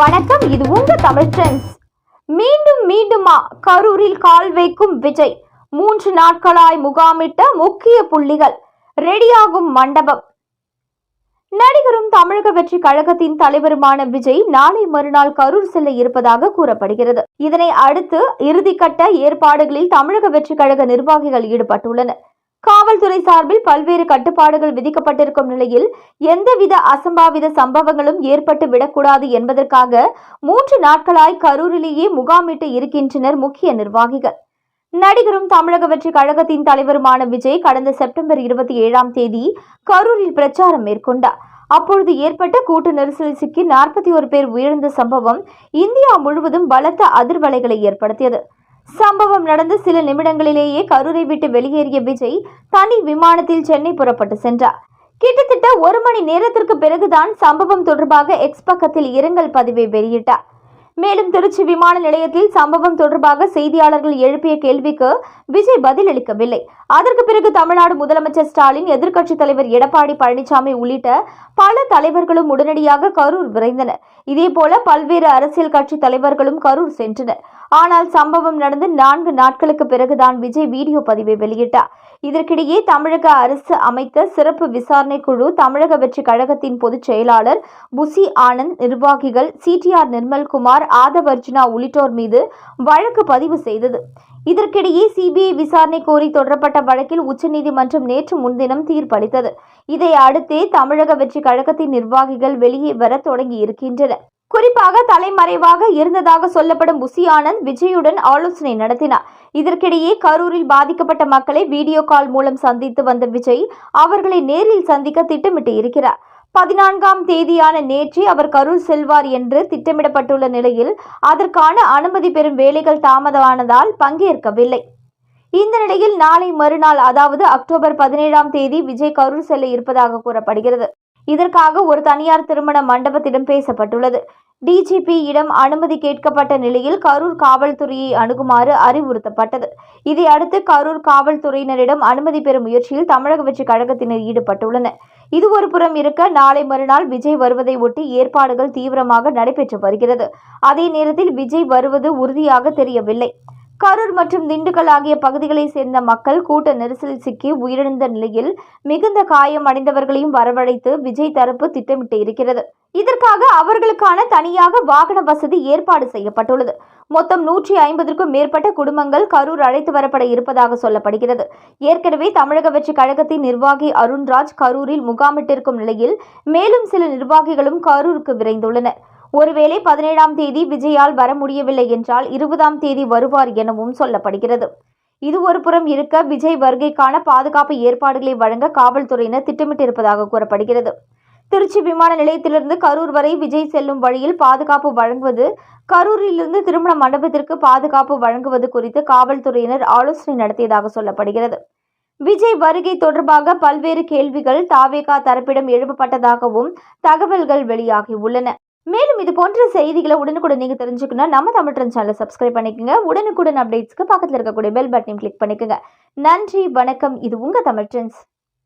வணக்கம் இது உங்க தமிழ் ட்ரெண்ட்ஸ் மீண்டும் மீண்டுமா கரூரில் கால் வைக்கும் விஜய். மூன்று நாட்களாய் முகாமிட்ட முக்கிய புள்ளிகள். ரெடியாகும் மண்டபம். நடிகரும் தமிழக வெற்றி கழகத்தின் தலைவருமான விஜய் நாளை மறுநாள் கரூர் செல்ல இருப்பதாக கூறப்படுகிறது. இதனை அடுத்து இறுதிக்கட்ட ஏற்பாடுகளில் தமிழக வெற்றி கழக நிர்வாகிகள் ஈடுபட்டுள்ளனர். காவல்துறை சார்பில் பல்வேறு கட்டுப்பாடுகள் விதிக்கப்பட்டிருக்கும் நிலையில் எந்தவித அசம்பாவித சம்பவங்களும் ஏற்பட்டு விடக்கூடாது என்பதற்காக மூன்று நாட்களாய் கரூரிலேயே முகாமிட்டு இருக்கின்றனர் முக்கிய நிர்வாகிகள். நடிகரும் தமிழக வெற்றி கழகத்தின் தலைவருமான விஜய் கடந்த செப்டம்பர் இருபத்தி ஏழாம் தேதி கரூரில் பிரச்சாரம் மேற்கொண்டார். அப்பொழுது ஏற்பட்ட கூட்டு நெரிசலில் சிக்கி நாற்பத்தி ஒரு பேர் உயிரிழந்த சம்பவம் இந்தியா முழுவதும் பலத்த அதிர்வலைகளை ஏற்படுத்தியது. சம்பவம் நடந்து சில நிமிடங்களிலேயே கரூரை விட்டு வெளியேறிய விஜய் தனி விமானத்தில் சென்னை புறப்பட்டு சென்றார். கிட்டத்தட்ட ஒரு மணி நேரத்திற்கு பிறகுதான் சம்பவம் தொடர்பாக எக்ஸ் பக்கத்தில் இரங்கல் பதிவை வெளியிட்டார். மேலும் திருச்சி விமான நிலையத்தில் சம்பவம் தொடர்பாக செய்தியாளர்கள் எழுப்பிய கேள்விக்கு விஜய் பதிலளிக்கவில்லை அதற்கு பிறகு தமிழ்நாடு முதலமைச்சர் ஸ்டாலின் எதிர்க்கட்சித் தலைவர் எடப்பாடி பழனிசாமி உள்ளிட்ட பல தலைவர்களும் உடனடியாக கரூர் விரைந்தனர். இதேபோல பல்வேறு அரசியல் கட்சி தலைவர்களும் கரூர் சென்றனர். ஆனால் சம்பவம் நடந்து நான்கு நாட்களுக்கு பிறகுதான் விஜய் வீடியோ பதிவை வெளியிட்டார். இதற்கிடையே தமிழக அரசு அமைத்த சிறப்பு விசாரணை குழு தமிழக வெற்றி கழகத்தின் பொதுச் செயலாளர் புசி ஆனந்த் நிர்வாகிகள் சிடிஆர் நிர்மல்குமார் ஆதவ் அர்ஜுனா உள்ளிட்டோர் மீது வழக்கு பதிவு செய்தது. இதற்கிடையே சிபிஐ விசாரணை கோரி தொடரப்பட்ட வழக்கில் உச்சநீதிமன்றம் நேற்று முன்தினம் தீர்ப்பளித்தது. இதை அடுத்தே தமிழக வெற்றி கழகத்தின் நிர்வாகிகள் வெளியே வர தொடங்கி இருக்கின்றனர் குறிப்பாக தலைமறைவாக இருந்ததாக சொல்லப்படும் புசி ஆனந்த் விஜயுடன் ஆலோசனை நடத்தினார். இதற்கிடையே கரூரில் பாதிக்கப்பட்ட மக்களை வீடியோ கால் மூலம் சந்தித்து வந்த விஜய் அவர்களை நேரில் சந்திக்க திட்டமிட்டு இருக்கிறார். பதினான்காம் தேதியான நேற்றே அவர் கரூர் செல்வார் என்று திட்டமிடப்பட்டுள்ள நிலையில் அதற்கான அனுமதி பெறும் வேலைகள் தாமதமானதால் பங்கேற்கவில்லை. இந்த நிலையில் நாளை மறுநாள் அதாவது அக்டோபர் பதினேழாம் தேதி விஜய் கரூர் செல்ல இருப்பதாக கூறப்படுகிறது. இதற்காக ஒரு தனியார் திருமண மண்டபத்திடம் பேசப்பட்டுள்ளது. டிஜிபியிடம் அனுமதி கேட்கப்பட்ட நிலையில் கரூர் காவல்துறையை அணுகுமாறு அறிவுறுத்தப்பட்டது. இதையடுத்து கரூர் காவல்துறையினரிடம் அனுமதி பெறும் முயற்சியில் தமிழக வெற்றி கழகத்தினர் ஈடுபட்டுள்ளனர். இது ஒரு புறம் இருக்க நாளை மறுநாள் விஜய் வருவதை ஒட்டி ஏற்பாடுகள் தீவிரமாக நடைபெற்று வருகிறது. அதே நேரத்தில் விஜய் வருவது உறுதியாக தெரியவில்லை. கரூர் மற்றும் திண்டுக்கல் ஆகிய பகுதிகளைச் சேர்ந்த மக்கள் கூட்ட நெரிசலில் சிக்கி உயிரிழந்த நிலையில் மிகுந்த காயம் அடைந்தவர்களையும் வரவழைத்து விஜய் தரப்பு திட்டமிட்டு இருக்கிறது. இதற்காக அவர்களுக்கான தனியாக வாகன வசதி ஏற்பாடு செய்யப்பட்டுள்ளது. மொத்தம் நூற்றி ஐம்பதற்கும் மேற்பட்ட குடும்பங்கள் கரூர் அழைத்து வரப்பட இருப்பதாக சொல்லப்படுகிறது. ஏற்கனவே தமிழக வெற்றி கழகத்தின் நிர்வாகி அருண்ராஜ் கரூரில் முகாமிட்டிருக்கும் நிலையில் மேலும் சில நிர்வாகிகளும் கரூருக்கு விரைந்துள்ளனர். ஒருவேளை பதினேழாம் தேதி விஜயால் வர முடியவில்லை என்றால் இருபதாம் தேதி வருவார் எனவும் சொல்லப்படுகிறது. இது ஒரு புறம் இருக்க விஜய் வருகைக்கான பாதுகாப்பு ஏற்பாடுகளை வழங்க காவல்துறையினர் திட்டமிட்டிருப்பதாக கூறப்படுகிறது. திருச்சி விமான நிலையத்திலிருந்து கரூர் வரை விஜய் செல்லும் வழியில் பாதுகாப்பு வழங்குவது கரூரிலிருந்து திருமண மண்டபத்திற்கு பாதுகாப்பு வழங்குவது குறித்து காவல்துறையினர் ஆலோசனை நடத்தியதாக சொல்லப்படுகிறது. விஜய் வருகை தொடர்பாக பல்வேறு கேள்விகள் தாவேகா தரப்பிடம் எழுப்பப்பட்டதாகவும் தகவல்கள் வெளியாகியுள்ளன. மேலும் இது போன்ற செய்திகளை உடனுக்குடன் நீங்க தெரிஞ்சுக்கணும் நம்ம தமிழ் ட்ரெண்ட் சேனலை சப்ஸ்கிரைப் பண்ணிக்கோங்க. உடனுக்குடன் அப்டேட்ஸ்க்கு பக்கத்தில் இருக்கக்கூடிய பெல் பட்டனையும் கிளிக் பண்ணிக்கோங்க. நன்றி வணக்கம். இது உங்க தமிழ் ட்ரெண்ட்ஸ்.